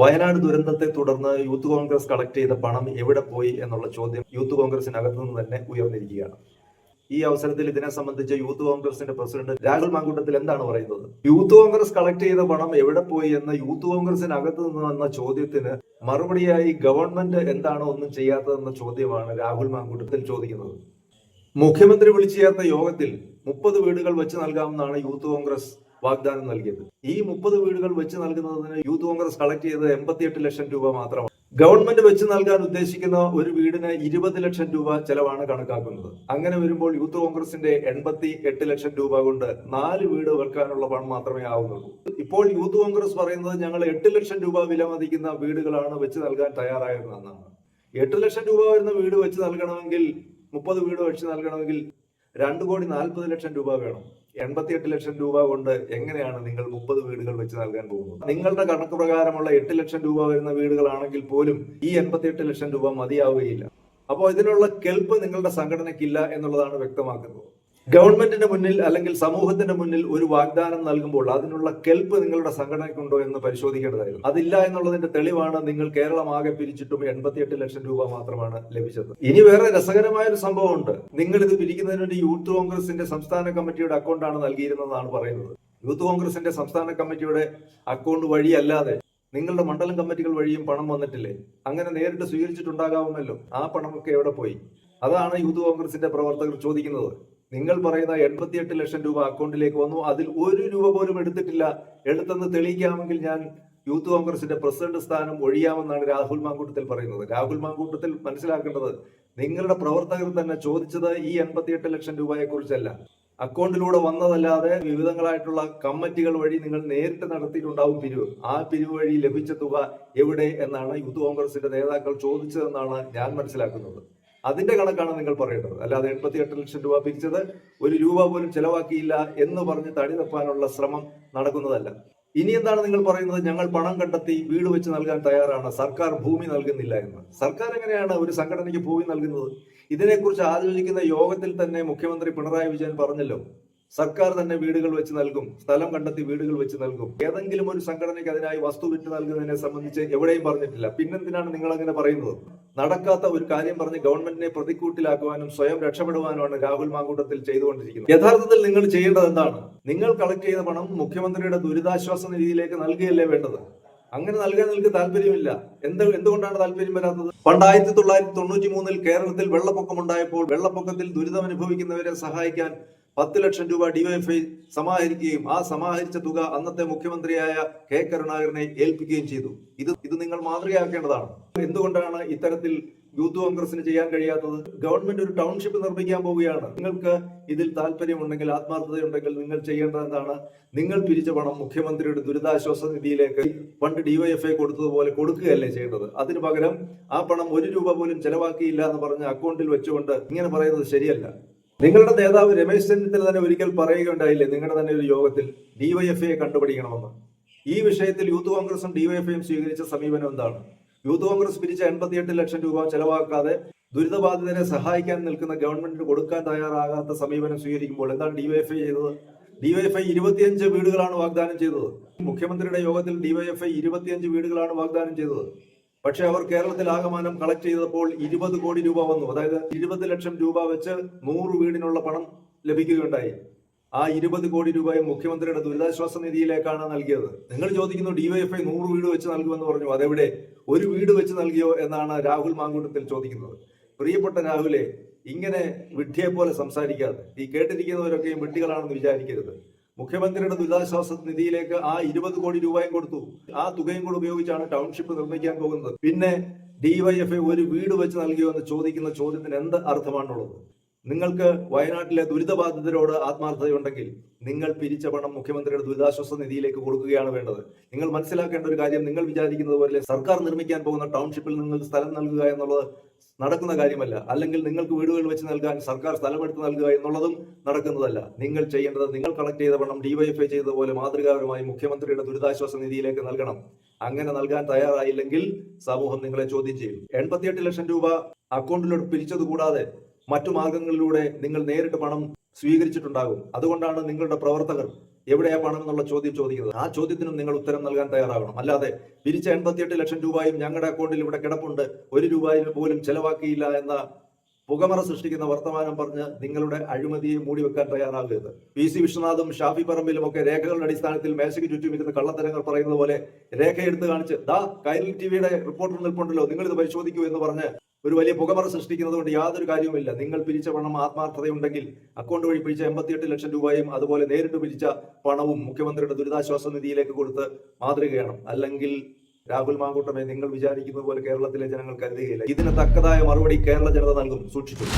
വയനാട് ദുരന്തത്തെ തുടർന്ന് youth Congress collect ചെയ്ത പണം എവിടെ പോയി എന്നുള്ള ചോദ്യം യൂത്ത് കോൺഗ്രസിനകത്തു നിന്ന് തന്നെ ഉയർന്നിരിക്കുകയാണ്. ഈ അവസരത്തിൽ ഇതിനെ സംബന്ധിച്ച് യൂത്ത് കോൺഗ്രസിന്റെ പ്രസിഡന്റ് രാഹുൽ മാങ്കൂട്ടത്തിൽ എന്താണ് പറയുന്നത്? യൂത്ത് കോൺഗ്രസ് കളക്ട് ചെയ്ത പണം എവിടെ പോയി എന്ന യൂത്ത് കോൺഗ്രസിനകത്ത് നിന്ന് വന്ന ചോദ്യത്തിന് മറുപടിയായി ഗവൺമെന്റ് എന്താണ് ഒന്നും ചെയ്യാത്തതെന്ന ചോദ്യമാണ് രാഹുൽ മാങ്കൂട്ടത്തിൽ ചോദിക്കുന്നത്. മുഖ്യമന്ത്രി വിളിച്ചു ചേർത്ത യോഗത്തിൽ മുപ്പത് വീടുകൾ വെച്ച് നൽകാമെന്നാണ് യൂത്ത് കോൺഗ്രസ് വാഗ്ദാനം നൽകിയത്. ഈ മുപ്പത് വീടുകൾ വെച്ച് നൽകുന്നതിന് യൂത്ത് കോൺഗ്രസ് കളക്ട് ചെയ്തത് എൺപത്തിയെട്ട് ലക്ഷം രൂപ മാത്രമാണ്. ഗവൺമെന്റ് വെച്ച് നൽകാൻ ഉദ്ദേശിക്കുന്ന ഒരു വീടിന് ഇരുപത് ലക്ഷം രൂപ ചെലവാണ് കണക്കാക്കുന്നത്. അങ്ങനെ വരുമ്പോൾ യൂത്ത് കോൺഗ്രസിന്റെ എൺപത്തി എട്ട് ലക്ഷം രൂപ കൊണ്ട് നാല് വീട് വെക്കാനുള്ള പണം മാത്രമേ ആവുന്നുള്ളൂ. ഇപ്പോൾ യൂത്ത് കോൺഗ്രസ് പറയുന്നത് ഞങ്ങൾ എട്ട് ലക്ഷം രൂപ വിലമതിക്കുന്ന വീടുകളാണ് വെച്ച് നൽകാൻ തയ്യാറായതെന്നാണ് എട്ട് ലക്ഷം രൂപ വരുന്ന വീട് വെച്ച് നൽകണമെങ്കിൽ മുപ്പത് വീട് വെച്ച് നൽകണമെങ്കിൽ രണ്ട് കോടി നാൽപ്പത് ലക്ഷം രൂപ വേണം. എൺപത്തിയെട്ട് ലക്ഷം രൂപ കൊണ്ട് എങ്ങനെയാണ് നിങ്ങൾ മുപ്പത് വീടുകൾ വെച്ച് നൽകാൻ പോകുന്നത്? നിങ്ങളുടെ കണക്ക് പ്രകാരമുള്ള എട്ട് ലക്ഷം രൂപ വരുന്ന വീടുകളാണെങ്കിൽ പോലും ഈ എൺപത്തിയെട്ട് ലക്ഷം രൂപ മതിയാവുകയില്ല. അപ്പോൾ ഇതിനുള്ള കെൽപ്പ് നിങ്ങളുടെ സംഘടനയ്ക്കില്ല എന്നുള്ളതാണ് വ്യക്തമാക്കുന്നത്. ഗവൺമെന്റിന്റെ മുന്നിൽ അല്ലെങ്കിൽ സമൂഹത്തിന്റെ മുന്നിൽ ഒരു വാഗ്ദാനം നൽകുമ്പോൾ അതിനുള്ള കെൽപ്പ് നിങ്ങളുടെ സംഘടനയ്ക്കുണ്ടോ എന്ന് പരിശോധിക്കേണ്ടതായിരുന്നു. അതില്ല എന്നുള്ളതിന്റെ തെളിവാണ് നിങ്ങൾ കേരളം ആകെ പിരിച്ചിട്ടും എൺപത്തിയെട്ട് ലക്ഷം രൂപ മാത്രമാണ് ലഭിച്ചത്. ഇനി വേറെ രസകരമായ ഒരു സംഭവമുണ്ട്. നിങ്ങൾ ഇത് പിരിക്കുന്നതിന് വേണ്ടി യൂത്ത് കോൺഗ്രസിന്റെ സംസ്ഥാന കമ്മിറ്റിയുടെ അക്കൗണ്ടാണ് നൽകിയിരുന്നതെന്നാണ് പറയുന്നത്. യൂത്ത് കോൺഗ്രസിന്റെ സംസ്ഥാന കമ്മിറ്റിയുടെ അക്കൗണ്ട് വഴിയല്ലാതെ നിങ്ങളുടെ മണ്ഡലം കമ്മിറ്റികൾ വഴിയും പണം വന്നിട്ടില്ലേ? അങ്ങനെ നേരിട്ട് സ്വീകരിച്ചിട്ടുണ്ടാകാവുമല്ലോ ആ പണമൊക്കെ എവിടെ പോയി? അതാണ് യൂത്ത് കോൺഗ്രസിന്റെ പ്രവർത്തകർ ചോദിക്കുന്നത്. നിങ്ങൾ പറയുന്ന എൺപത്തിയെട്ട് ലക്ഷം രൂപ അക്കൗണ്ടിലേക്ക് വന്നു. അതിൽ ഒരു രൂപ പോലും എടുത്തിട്ടില്ല. എടുത്തെന്ന് തെളിയിക്കാമെങ്കിൽ ഞാൻ യൂത്ത് കോൺഗ്രസിന്റെ പ്രസിഡന്റ് സ്ഥാനം ഒഴിയാമെന്നാണ് രാഹുൽ മാങ്കൂട്ടത്തിൽ പറയുന്നത്. രാഹുൽ മാങ്കൂട്ടത്തിൽ മനസ്സിലാക്കേണ്ടത് നിങ്ങളുടെ പ്രവർത്തകർ തന്നെ ചോദിച്ചത് ഈ എൺപത്തിയെട്ട് ലക്ഷം രൂപയെ കുറിച്ചല്ല അക്കൗണ്ടിലൂടെ വന്നതല്ലാതെ വിവിധങ്ങളായിട്ടുള്ള കമ്മിറ്റികൾ വഴി നിങ്ങൾ നേരിട്ട് നടത്തിയിട്ടുണ്ടാവും പിരിവ്. ആ പിരിവ് വഴി ലഭിച്ച തുക എവിടെ എന്നാണ് യൂത്ത് കോൺഗ്രസിന്റെ നേതാക്കൾ ചോദിച്ചതെന്നാണ് ഞാൻ മനസ്സിലാക്കുന്നത്. അതിന്റെ കണക്കാണ് നിങ്ങൾ പറയേണ്ടത്. അല്ലാതെ എൺപത്തി എട്ട് ലക്ഷം രൂപ പിരിച്ചത് ഒരു രൂപ പോലും ചെലവാക്കിയില്ല എന്ന് പറഞ്ഞ് തടി തപ്പാനുള്ള ശ്രമം നടക്കുന്നതല്ല. ഇനി എന്താണ് നിങ്ങൾ പറയുന്നത്? ഞങ്ങൾ പണം കണ്ടെത്തി വീട് വെച്ച് നൽകാൻ തയ്യാറാണ്. സർക്കാർ ഭൂമി നൽകുന്നില്ല എന്ന്. സർക്കാർ എങ്ങനെയാണ് ഒരു സംഘടനയ്ക്ക് ഭൂമി നൽകുന്നത്? ഇതിനെക്കുറിച്ച് ആലോചിക്കുന്ന യോഗത്തിൽ തന്നെ മുഖ്യമന്ത്രി പിണറായി വിജയൻ പറഞ്ഞല്ലോ. സർക്കാർ തന്നെ വീടുകൾ വെച്ച് നൽകും സ്ഥലം കണ്ടെത്തി വീടുകൾ വെച്ച് നൽകും. ഏതെങ്കിലും ഒരു സംഘടനയ്ക്ക് അതിനായി വസ്തു വിറ്റ് നൽകുന്നതിനെ സംബന്ധിച്ച് എവിടെയും പറഞ്ഞിട്ടില്ല. പിന്നെന്തിനാണ് നിങ്ങൾ അങ്ങനെ പറയുന്നത്? നടക്കാത്ത ഒരു കാര്യം പറഞ്ഞ് ഗവൺമെന്റിനെ പ്രതിക്കൂട്ടിലാക്കുവാനും സ്വയം രക്ഷപ്പെടുവാനുമാണ് രാഹുൽ മാങ്കൂട്ടത്തിൽ ചെയ്തുകൊണ്ടിരിക്കുന്നത്. യഥാർത്ഥത്തിൽ നിങ്ങൾ ചെയ്യേണ്ടത് എന്താണ്? നിങ്ങൾ കളക്ട് ചെയ്ത പണം മുഖ്യമന്ത്രിയുടെ ദുരിതാശ്വാസ നിധിയിലേക്ക് നൽകുകയല്ലേ വേണ്ടത്? അങ്ങനെ നൽകാൻ നിങ്ങൾക്ക് താല്പര്യമില്ല. എന്ത് എന്തുകൊണ്ടാണ് താല്പര്യം വരാത്തത്? പണ്ട് ആയിരത്തി തൊള്ളായിരത്തി തൊണ്ണൂറ്റി മൂന്നിൽ കേരളത്തിൽ വെള്ളപ്പൊക്കമുണ്ടായപ്പോൾ വെള്ളപ്പൊക്കത്തിൽ ദുരിതമനുഭവിക്കുന്നവരെ സഹായിക്കാൻ പത്ത് ലക്ഷം രൂപ ഡിവൈഎഫ്ഐ സമാഹരിക്കുകയും ആ സമാഹരിച്ച തുക അന്നത്തെ മുഖ്യമന്ത്രിയായ കെ കരുണാകരനെ ഏൽപ്പിക്കുകയും ചെയ്തു. ഇത് ഇത് നിങ്ങൾ മാതൃകയാക്കേണ്ടതാണ്. എന്തുകൊണ്ടാണ് ഇത്തരത്തിൽ യൂത്ത് കോൺഗ്രസിന് ചെയ്യാൻ കഴിയാത്തത്? ഗവൺമെന്റ് ഒരു ടൗൺഷിപ്പ് നിർമ്മിക്കാൻ പോവുകയാണ്. നിങ്ങൾക്ക് ഇതിൽ താല്പര്യമുണ്ടെങ്കിൽ ആത്മാർത്ഥതയുണ്ടെങ്കിൽ നിങ്ങൾ ചെയ്യേണ്ടത് എന്താണ് നിങ്ങൾ പിരിച്ച പണം മുഖ്യമന്ത്രിയുടെ ദുരിതാശ്വാസ നിധിയിലേക്ക് പണ്ട് ഡിവൈഎഫ്ഐ കൊടുത്തതുപോലെ കൊടുക്കുകയല്ലേ ചെയ്യേണ്ടത്? അതിനു പകരം ആ പണം ഒരു രൂപ പോലും ചെലവാക്കിയില്ല എന്ന് പറഞ്ഞ് അക്കൗണ്ടിൽ വെച്ചുകൊണ്ട് ഇങ്ങനെ പറയുന്നത് ശരിയല്ല. നിങ്ങളുടെ നേതാവ് രമേശ് ചെന്നിത്തല തന്നെ ഒരിക്കൽ പറയുകയുണ്ടായില്ലേ? നിങ്ങളുടെ തന്നെ ഒരു യോഗത്തിൽ ഡിവൈഎഫ്ഐയെ കണ്ടുപിടിക്കണമെന്ന്. ഈ വിഷയത്തിൽ യൂത്ത് കോൺഗ്രസും ഡിവൈഎഫ്ഐയും സ്വീകരിച്ച സമീപനം എന്താണ്? യൂത്ത് കോൺഗ്രസ് പിരിച്ച എൺപത്തിയെട്ട് ലക്ഷം രൂപ ചെലവാക്കാതെ ദുരിതബാധിതരെ സഹായിക്കാൻ നിൽക്കുന്ന ഗവൺമെന്റിന് കൊടുക്കാൻ തയ്യാറാകാത്ത സമീപനം സ്വീകരിക്കുമ്പോൾ എന്താണ് ഡിവൈഎഫ്ഐ ചെയ്തത്? ഡിവൈഎഫ്ഐ ഇരുപത്തിയഞ്ച് വീടുകളാണ് വാഗ്ദാനം ചെയ്തത്. മുഖ്യമന്ത്രിയുടെ യോഗത്തിൽ ഡിവൈഎഫ്ഐ ഇരുപത്തിയഞ്ച് വീടുകളാണ് വാഗ്ദാനം ചെയ്തത്. പക്ഷെ അവർ കേരളത്തിൽ ആകമാനം കളക്ട് ചെയ്തപ്പോൾ ഇരുപത് കോടി രൂപ വന്നു. അതായത് ഇരുപത് ലക്ഷം രൂപ വെച്ച് നൂറ് വീടിനുള്ള പണം ലഭിക്കുകയുണ്ടായി. ആ ഇരുപത് കോടി രൂപയും മുഖ്യമന്ത്രിയുടെ ദുരിതാശ്വാസ നിധിയിലേക്കാണ് നൽകിയത്. നിങ്ങൾ ചോദിക്കുന്നു ഡിവൈഎഫ്ഐ നൂറ് വീട് വെച്ച് നൽകുമെന്ന് പറഞ്ഞു. അതെവിടെ? ഒരു വീട് വെച്ച് നൽകിയോ എന്നാണ് രാഹുൽ മാങ്കൂട്ടത്തിൽ ചോദിക്കുന്നത്. പ്രിയപ്പെട്ട രാഹുലെ ഇങ്ങനെ വിഡ്ഢിയെ പോലെ സംസാരിക്കാതെ. ഈ കേട്ടിരിക്കുന്നവരൊക്കെയും വിഡ്ഢികളാണെന്ന് വിചാരിക്കരുത്. മുഖ്യമന്ത്രിയുടെ ദുരിതാശ്വാസ നിധിയിലേക്ക് ആ ഇരുപത് കോടി രൂപയും കൊടുത്തു. ആ തുകയും കൂടെ ഉപയോഗിച്ചാണ് ടൗൺഷിപ്പ് നിർമ്മിക്കാൻ പോകുന്നത്. പിന്നെ ഡിവൈഎഫ്ഐ ഒരു വീട് വെച്ച് നൽകിയോ എന്ന് ചോദിക്കുന്ന ചോദ്യത്തിന് എന്ത് അർത്ഥമാണുള്ളത്? നിങ്ങൾക്ക് വയനാട്ടിലെ ദുരിതബാധിതരോട് ആത്മാർത്ഥതയുണ്ടെങ്കിൽ നിങ്ങൾ പിരിച്ച പണം മുഖ്യമന്ത്രിയുടെ ദുരിതാശ്വാസ നിധിയിലേക്ക് കൊടുക്കുകയാണ് വേണ്ടത്. നിങ്ങൾ മനസ്സിലാക്കേണ്ട ഒരു കാര്യം നിങ്ങൾ വിചാരിക്കുന്നത് പോലെ സർക്കാർ നിർമ്മിക്കാൻ പോകുന്ന ടൗൺഷിപ്പിൽ നിങ്ങൾ സ്ഥലം നൽകുക എന്നുള്ളത് നടക്കുന്ന കാര്യമല്ല. അല്ലെങ്കിൽ നിങ്ങൾക്ക് വീടുകൾ വെച്ച് നൽകാൻ സർക്കാർ സ്ഥലമെടുത്ത് നൽകുക എന്നുള്ളതും നടക്കുന്നതല്ല. നിങ്ങൾ ചെയ്യേണ്ടത് നിങ്ങൾ കളക്ട് ചെയ്ത പണം ഡിവൈഎഫ്ഐ ചെയ്തതുപോലെ മാതൃകാപരമായി മുഖ്യമന്ത്രിയുടെ ദുരിതാശ്വാസ നിധിയിലേക്ക് നൽകണം. അങ്ങനെ നൽകാൻ തയ്യാറായില്ലെങ്കിൽ സമൂഹം നിങ്ങളെ ചോദ്യം ചെയ്യും. എൺപത്തിയെട്ട് ലക്ഷം രൂപ അക്കൗണ്ടിലോട്ട് പിരിച്ചത് കൂടാതെ മറ്റു മാർഗങ്ങളിലൂടെ നിങ്ങൾ നേരിട്ട് പണം സ്വീകരിച്ചിട്ടുണ്ടാകും. അതുകൊണ്ടാണ് നിങ്ങളുടെ പ്രവർത്തകർ എവിടെയാ പണം എന്നുള്ള ചോദ്യം ചോദിക്കുന്നത്. ആ ചോദ്യത്തിനും നിങ്ങൾ ഉത്തരം നൽകാൻ തയ്യാറാകണം. അല്ലാതെ പിരിച്ച എൺപത്തിയെട്ട് ലക്ഷം രൂപയും ഞങ്ങളുടെ അക്കൗണ്ടിൽ ഇവിടെ കിടപ്പുണ്ട്. ഒരു രൂപയിൽ പോലും ചെലവാക്കിയില്ല എന്ന പുകമറ സൃഷ്ടിക്കുന്ന വർത്തമാനം പറഞ്ഞ് നിങ്ങളുടെ അഴിമതിയെ മൂടി വെക്കാൻ തയ്യാറാകരുത്. പി സി വിശ്വനാഥും ഷാഫി പറമ്പിലും ഒക്കെ രേഖകളുടെ അടിസ്ഥാനത്തിൽ മേശയ്ക്ക് ചുറ്റും ഇരുന്ന് കള്ളത്തരങ്ങൾ പറയുന്നത് പോലെ രേഖ എടുത്ത് കാണിച്ച് ദാ കൈരളി ടിവിയുടെ റിപ്പോർട്ടർ നിൽപ്പുണ്ടല്ലോ നിങ്ങൾ ഇത് പരിശോധിക്കൂ എന്ന് പറഞ്ഞ് ഒരു വലിയ പുകമറ സൃഷ്ടിക്കുന്നത് കൊണ്ട് യാതൊരു കാര്യവുമില്ല നിങ്ങൾ പിരിച്ച പണം ആത്മാർത്ഥതയുണ്ടെങ്കിൽ അക്കൗണ്ട് വഴി പിരിച്ച എൺപത്തിയെട്ട് ലക്ഷം രൂപയും അതുപോലെ നേരിട്ട് പിരിച്ച പണവും മുഖ്യമന്ത്രിയുടെ ദുരിതാശ്വാസ നിധിയിലേക്ക് കൊടുത്ത് മാതൃകയാണ്. അല്ലെങ്കിൽ രാഹുൽ മാങ്കൂട്ടമേ നിങ്ങൾ വിചാരിക്കുന്നത് പോലെ കേരളത്തിലെ ജനങ്ങൾ കരുതുകയില്ല. ഇതിന് തക്കതായ മറുപടി കേരള ജനത നൽകും. സൂക്ഷിച്ചു.